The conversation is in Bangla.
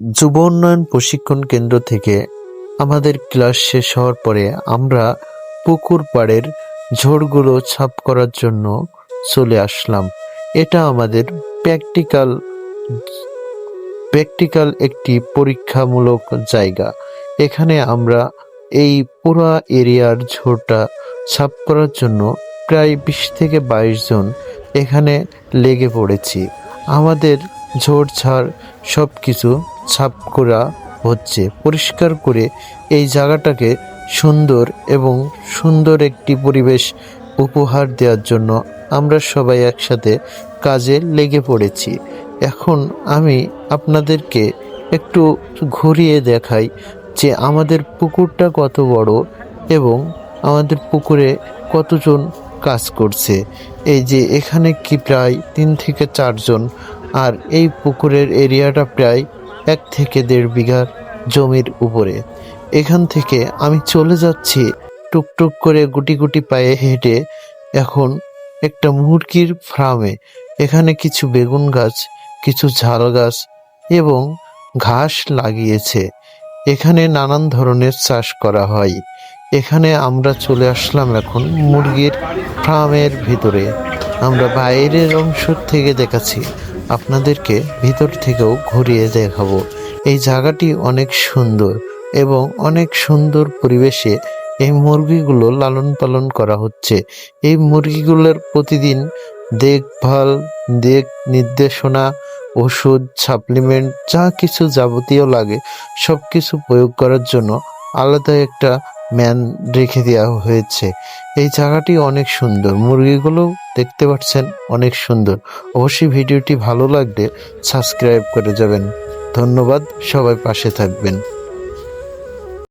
যুব উন্নয়ন প্রশিক্ষণ কেন্দ্র থেকে আমাদের ক্লাস শেষ হওয়ার পরে আমরা পুকুর পাড়ের ঝোড়গুলো ছাপ করার জন্য চলে আসলাম। এটা আমাদের প্র্যাকটিক্যাল প্র্যাকটিক্যাল একটি পরীক্ষামূলক জায়গা। এখানে আমরা এই পুরা এরিয়ার ঝোড়টা ছাপ করার জন্য প্রায় বিশ থেকে বাইশ জন এখানে লেগে পড়েছি। আমাদের ঝোড়, ছাড় সব কিছু ছাপ করা হচ্ছে। পরিষ্কার করে এই জায়গাটাকে সুন্দর এবং সুন্দর একটি পরিবেশ উপহার দেওয়ার জন্য আমরা সবাই একসাথে কাজে লেগে পড়েছি। এখন আমি আপনাদেরকে একটু ঘুরিয়ে দেখাই যে আমাদের পুকুরটা কত বড় এবং আমাদের পুকুরে কতজন কাজ করছে। এই যে এখানে কি প্রায় তিন থেকে চারজন, আর এই পুকুরের এরিয়াটা প্রায় এক থেকে দেড় বিঘার জমির উপরে। এখান থেকে আমি চলে যাচ্ছি টুকটুক করে গুটি গুটি পায়ে হেঁটে এখন একটা মুরগির ফার্মে। এখানে কিছু বেগুন গাছ, কিছু ঝাল গাছ এবং ঘাস লাগিয়েছে। এখানে নানান ধরনের চাষ করা হয়। এখানে আমরা চলে আসলাম এখন মুরগির ফার্মের ভিতরে। আমরা বাইরের অংশ থেকে দেখাচ্ছি। আপনাদেরকে ভিতর থেকেও ঘুরিয়ে দেখাবো। এই জায়গাটি অনেক সুন্দর এবং অনেক সুন্দর পরিবেশে এই মুরগিগুলো লালন পালন করা হচ্ছে। এই মুরগিগুলোর প্রতিদিন দেখভাল, দেখ নির্দেশনা, ওষুধ, সাপ্লিমেন্ট, যা কিছু যাবতীয় লাগে সব কিছু প্রয়োগ করার জন্য আলাদা একটা ম্যান রেখে দেওয়া হয়েছে। এই জায়গাটি অনেক সুন্দর। মুরগিগুলো দেখতে পাচ্ছেন অনেক সুন্দর। অবশ্যই ভিডিওটি ভালো লাগলে সাবস্ক্রাইব করে যাবেন। ধন্যবাদ, সবাই পাশে থাকবেন।